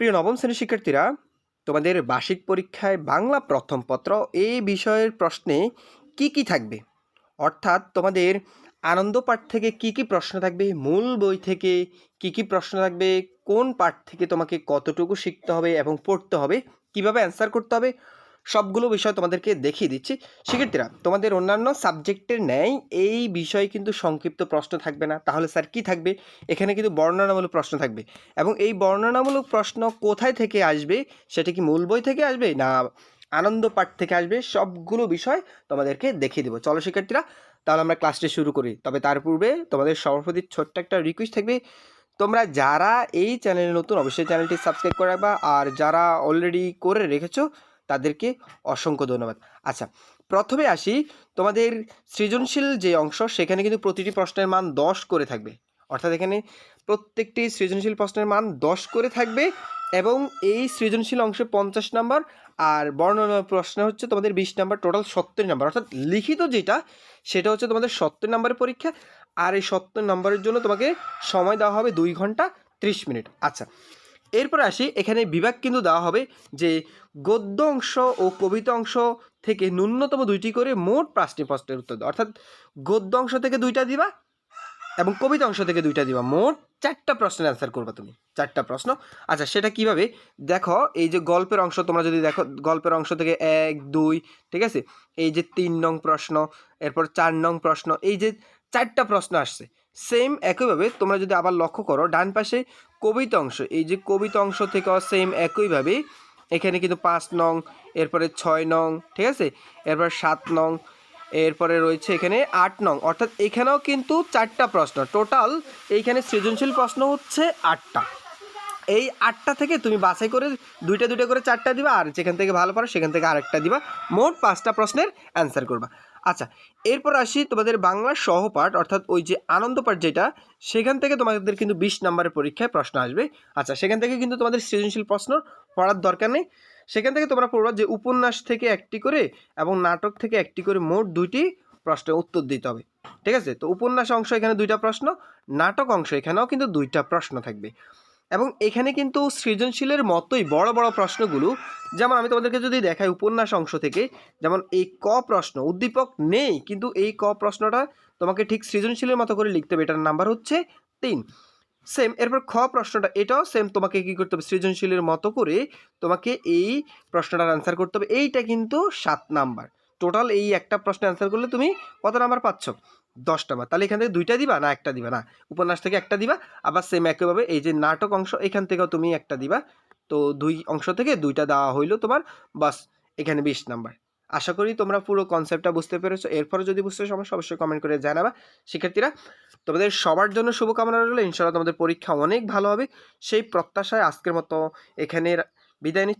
প্রিয় নবম শ্রেণির শিক্ষার্থীরা, তোমাদের বার্ষিক পরীক্ষায় বাংলা প্রথম পত্র এই বিষয়ের প্রশ্নে কি কি থাকবে? অর্থাৎ তোমাদের আনন্দ পাঠ থেকে কি কি প্রশ্ন থাকবে, মূল বই থেকে কি কি প্রশ্ন থাকবে, কোন পাঠ থেকে তোমাকে কতটুকু শিখতে হবে এবং পড়তে হবে, কীভাবে অ্যান্সার করতে হবে সবগুলো বিষয় তোমাদেরকে দেখিয়ে দিচ্ছি। শিক্ষার্থীরা, তোমাদের অন্যান্য সাবজেক্টের ন্যায় এই বিষয়ে কিন্তু সংক্ষিপ্ত প্রশ্ন থাকবে না। তাহলে স্যার কি থাকবে? এখানে কিন্তু বর্ণনামূলক প্রশ্ন থাকবে। এবং এই বর্ণনামূলক প্রশ্ন কোথায় থেকে আসবে? সেটা কি মূল বই থেকে আসবে না আনন্দ পাঠ থেকে আসবে? সবগুলো বিষয় তোমাদেরকে দেখিয়ে দেবো। চলো শিক্ষার্থীরা, তাহলে আমরা ক্লাসটি শুরু করি। তবে তার পূর্বে তোমাদের প্রতি ছোট্ট একটা রিকোয়েস্ট থাকবে। তোমরা যারা এই চ্যানেলে নতুন, অবশ্যই চ্যানেলটি সাবস্ক্রাইব করে রাখবা। আর যারা অলরেডি করে রেখেছো তাদেরকে অসংখ্য ধন্যবাদ। আচ্ছা প্রথমে আসি তোমাদের সৃজনশীল যে অংশ, সেখানে কিন্তু প্রতিটি প্রশ্নের মান দশ করে থাকবে। অর্থাৎ এখানে প্রত্যেকটি সৃজনশীল প্রশ্নের মান দশ করে থাকবে এবং এই সৃজনশীল অংশে পঞ্চাশ নাম্বার আর বর্ণনা প্রশ্ন হচ্ছে তোমাদের বিশ নাম্বার, টোটাল সত্তর নাম্বার। অর্থাৎ লিখিত যেটা, সেটা হচ্ছে তোমাদের সত্তর নাম্বারের পরীক্ষা আর এই সত্তর নাম্বারের জন্য তোমাকে সময় দেওয়া হবে দুই ঘণ্টা ত্রিশ মিনিট। আচ্ছা এরপর আসি, এখানে বিভাগ কিন্তু দেওয়া হবে যে গদ্য অংশ ও কবিতা অংশ থেকে ন্যূনতম দুইটি করে মোট পাঁচটি প্রশ্নের উত্তর দেওয়া অর্থাৎ গদ্য অংশ থেকে দুইটা দিবা এবং কবিতা অংশ থেকে দুইটা দিবা। মোট চারটা প্রশ্নের অ্যান্সার করবা তুমি, চারটা প্রশ্ন। আচ্ছা সেটা কীভাবে? দেখো, এই যে গল্পের অংশ তোমরা যদি দেখো, গল্পের অংশ থেকে এক, দুই, ঠিক আছে? এই যে তিন নং প্রশ্ন, এরপর চার নং প্রশ্ন, এই যে চারটা প্রশ্ন আসছে সেম একইভাবে তোমরা যদি আবার লক্ষ্য করো, ডান পাশে কবিতা অংশ, এই যে কবিতা অংশ থেকেও সেম একইভাবে, এখানে কিন্তু পাঁচ নং, এরপরে ছয় নং, ঠিক আছে? এরপর সাত নং, এরপরে রয়েছে এখানে আট নং, অর্থাৎ এখানেও কিন্তু চারটা প্রশ্ন টোটাল এইখানে সৃজনশীল প্রশ্ন হচ্ছে আটটা। এই আটটা থেকে তুমি বাছাই করে দুইটা দুইটা করে চারটা দিবা, আর যেখান থেকে ভালো পারো সেখান থেকে আরেকটা দিবা, মোট পাঁচটা প্রশ্নের অ্যান্সার করবা। আচ্ছা এরপর আসি তোমাদের বাংলার সহপাঠ, অর্থাৎ ওই যে আনন্দ পাঠ যেটা, সেখান থেকে তোমাদের কিন্তু বিশ নম্বরের পরীক্ষায় প্রশ্ন আসবে। আচ্ছা সেখান থেকে কিন্তু তোমাদের সৃজনশীল প্রশ্ন পড়ার দরকার নেই। সেখান থেকে তোমরা পড়বা যে উপন্যাস থেকে একটি করে এবং নাটক থেকে একটি করে মোট দুইটি প্রশ্নের উত্তর দিতে হবে। ঠিক আছে? তো উপন্যাস অংশ এখানে দুইটা প্রশ্ন, নাটক অংশ এখানেও কিন্তু দুইটা প্রশ্ন থাকবে। এবং এখানে কিন্তু সৃজনশীলের মতোই বড় বড় প্রশ্নগুলো, যেমন আমি তোমাদেরকে যদি দেখাই উপন্যাস অংশ থেকে, যেমন এই ক প্রশ্ন, উদ্দীপক নেই, কিন্তু এই ক প্রশ্নটা তোমাকে ঠিক সৃজনশীলের মতো করে লিখতে হবে, এটার নাম্বার হচ্ছে তিন। সেম এরপর খ প্রশ্নটা, এটাও সেম তোমাকে কি করতে হবে, সৃজনশীলের মতো করে তোমাকে এই প্রশ্নটার অ্যান্সার করতে হবে, এইটা কিন্তু সাত নাম্বার। টোটাল এই একটা প্রশ্ন অ্যান্সার করলে তুমি কত নাম্বার পাচ্ছ? দশ নাম্বার তাহলে এখান থেকে দুইটা দিবা না একটা দিবা না? উপন্যাস থেকে একটা দিবা, আবার সেম একইভাবে এই যে নাটক অংশ, এখান থেকেও তুমি একটা দিবা। তো দুই অংশ থেকে দুইটা দেওয়া হইল তোমার, বাস এখানে বিশ নাম্বার আশা করি তোমরা পুরো কনসেপ্টটা বুঝতে পেরেছ। এরপরে যদি বুঝতে সমস্যা অবশ্যই কমেন্ট করে জানাবা। শিক্ষার্থীরা, তোমাদের সবার জন্য শুভকামনা রইল। ইনশাআল্লাহ তোমাদের পরীক্ষা অনেক ভালো হবে। সেই প্রত্যাশায় আজকের মতো এখানে বিদায় নিচ্ছি।